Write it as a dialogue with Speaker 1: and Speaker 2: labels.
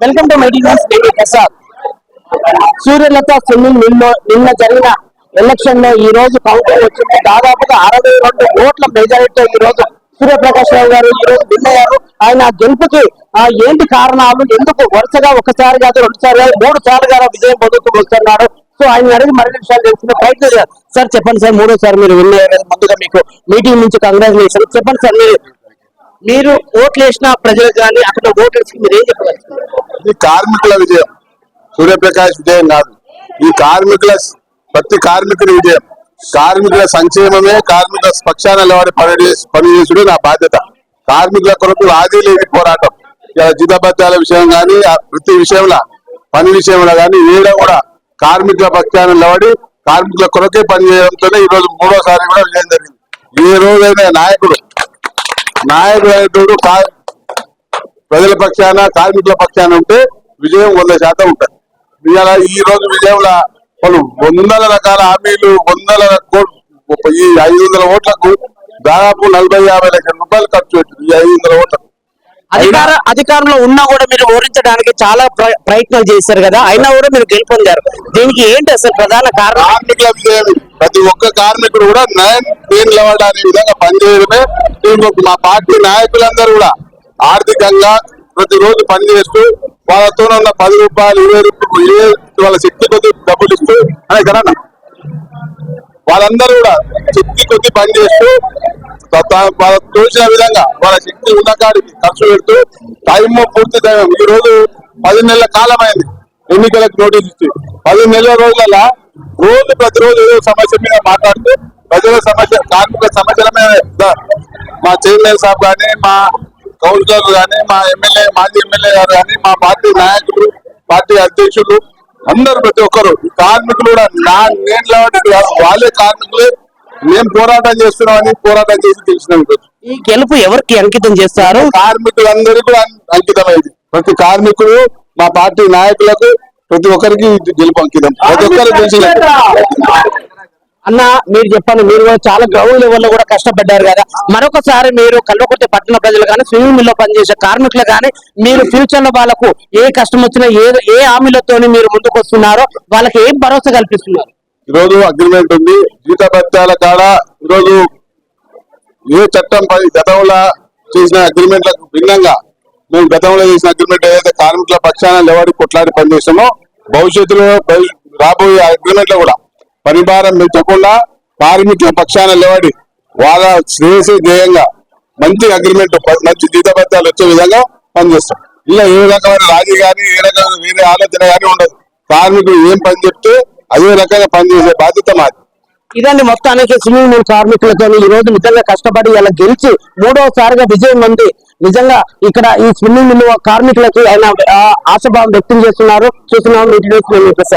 Speaker 1: Welcome to mighty news. నేను Prasad Suryalatha swimming నిన్న నిన్న జరిగిన ఎలక్షన్లో ఈ రోజు కౌంటింగ్ వచ్చింది. దాదాపుగా అరవై రెండు ఓట్ల మెజారిటీ ఈ రోజు సూర్యప్రకాష్ రావు గారు ఈ రోజు విన్ అయ్యారు ఆయన గెలుపుకి ఆ, ఏంటి కారణాలు ఎందుకు వరుసగా ఒకసారి కాదు రెండు సార్లు కాదు మూడు సార్లు గారు విజయం పొందుతూ వస్తున్నారు. సో ఆయన అడిగి మరిన్ని విషయాలు తెలుసుకునే ప్రయత్నం సార్ చెప్పండి సార్ మూడోసారి మీరు విన్ అయ్యారు ముందుగా మీకు మీటింగ్ నుంచి కంగ్రాచులేషన్ చెప్పండి సార్ మీరు మీరు ఓట్లు వేసిన ప్రజలకు కానీ అక్కడ ఓటర్స్ మీరు ఏం చెప్పగలుగుతారు?
Speaker 2: ఇది కార్మికుల విజయం. సూర్యప్రకాష్ విజయం కాదు. ఈ కార్మికుల ప్రతి కార్మికుడి విజయం. కార్మికుల సంక్షేమమే కార్మికుల పక్షాన నిలబడి పని పనిచేసుడు నా బాధ్యత. కార్మికుల కొరకు రాజీ లేని పోరాటం. ఇలా జీతభత్యాల విషయం కానీ ప్రతి విషయంలో పని విషయంలో కానీ ఏడ కూడా కార్మికుల పక్షాన నిలబడి కార్మికుల కొరకే పనిచేయడంతోనే ఈ రోజు మూడోసారి కూడా విజయం జరిగింది. ఏ రోజైనా నాయకుడు నాయకుడు అనేటోడు ప్రజల పక్షాన కార్మికుల పక్షాన ఉంటే విజయం వంద శాతం ఉంటుంది. ఇవాళ ఈ రోజు విజయంలో పలు వందల రకాల హామీలు వందల ఈ ఐదు వందల ఓట్లకు దాదాపు నలభై యాభై లక్షల రూపాయలు ఖర్చు పెట్టింది ఈ ఐదు వందల ఓట్లకు.
Speaker 1: అధికార అధికారంలో ఉన్నా కూడా మీరు ఓడించడానికి చాలా ప్ర- ప్రయత్నాలు చేశారు కదా. అయినా కూడా మీరు గెలుపొందారు. దీనికి ఏంటి అసలు ప్రధాన కారణం?
Speaker 2: కార్మికుల. ప్రతి ఒక్క కార్మికుడు కూడా న్యాయం అనే విధంగా పనిచేయడమే మా పార్టీ నాయకులందరూ కూడా ఆర్థికంగా ప్రతిరోజు పనిచేస్తూ వాళ్ళతో ఉన్న పది రూపాయలు ఇరవై రూపాయలు ఏ వాళ్ళ శక్తి కొద్ది డబ్బులు ఇస్తూ అనే కదా వాళ్ళందరూ కూడా శక్తి కొద్ది పనిచేస్తూ త- వాళ్ళకు తోచిన విధంగా వాళ్ళ శక్తి ఉన్న కాడికి ఖర్చు పెడుతూ టైం పూర్తి టైం ఈ రోజు పది నెలల కాలం అయింది ఎన్నికలకు నోటీస్ ఇచ్చి. పది నెలల రోజుల రోజు ప్రతిరోజు ఏదో సమస్య మీద మాట్లాడుతూ ప్రజల సమస్య కార్మిక సమస్యల మీద ద- మా చైర్మన్ సాబ్ కానీ మా కౌన్సిలర్లు కానీ మా ఎమ్మెల్యే మాజీ ఎమ్మెల్యే గారు కానీ మా పార్టీ నాయకులు పార్టీ అధ్యక్షులు అందరు ప్రతి ఒక్కరు కార్మికులు కూడా నా నేను లేవంటే వాళ్ళే కార్మికులే. మేము పోరాటం చేస్తున్నామని పోరాటం చేసి తెలిసిన
Speaker 1: ఈ గెలుపు ఎవరికి అంకితం చేస్తారు?
Speaker 2: కార్మికులందరూ కూడా అం- అంకితమైంది. ప్రతి కార్మికుడు మా పార్టీ నాయకులకు ప్రతి ఒక్కరికి గెలుపు అంకితం. ప్రతి ఒక్కరు గెలిచినట్టు
Speaker 1: అన్న మీరు చెప్పండి మీరు చాలా గ్రౌండ్ లెవెల్లో కూడా కష్టపడ్డారు కదా. మరొకసారి మీరు కల్వకుర్తి పట్టణ ప్రజలు కానీ స్విమ్మింగ్ మిల్లో పనిచేసే కార్మికులు కానీ మీరు ఫ్యూచర్లో వాళ్ళకు ఏ కష్టం వచ్చినా ఏ ఏ హామీలతో మీరు ముందుకు వస్తున్నారో వాళ్ళకి ఏం భరోసా కల్పిస్తున్నారు?
Speaker 2: ఈరోజు అగ్రిమెంట్ ఉంది. జీతభత్యాల కాడ ఈరోజు ఏ చట్టం పై గతంలో చేసిన అగ్రిమెంట్లకు భిన్నంగా మేము గతంలో చేసిన అగ్రిమెంట్ ఏదైతే కార్మికుల పక్షాన లేవాడి కొట్లాడి పనిచేసామో భవిష్యత్తులో రాబోయే అగ్రిమెంట్లో కూడా పరిభారం పెట్టకుండా పెంచకుండా కార్మికుల పక్షాన లేవాడి వాళ్ళ శ్రేయస్ ధ్యేయంగా మంచి అగ్రిమెంట్ మంచి జీతభత్యాలు వచ్చే విధంగా పనిచేస్తాం. ఇలా ఏ రకమైన రాజీ కానీ ఏ రకమైన వేరే ఆలోచన కానీ ఉండదు. కార్మికులు ఏం పని చెప్తే అదే రకంగా పనిచేసే బాధ్యత మాది.
Speaker 1: ఇదండి మొత్తానికి స్విమ్మింగ్ పూల్ కార్మికులతో ఈ రోజు నిజంగా కష్టపడి ఇలా గెలిచి మూడోసారిగా విజయం అంది నిజంగా ఇక్కడ ఈ స్విమ్మింగ్ మిల్ కార్మికులకి ఆయన ఆ, ఆశాభావం వ్యక్తం చేస్తున్నారు. చూస్తున్నాం వీటి సార్. ప్రసాద్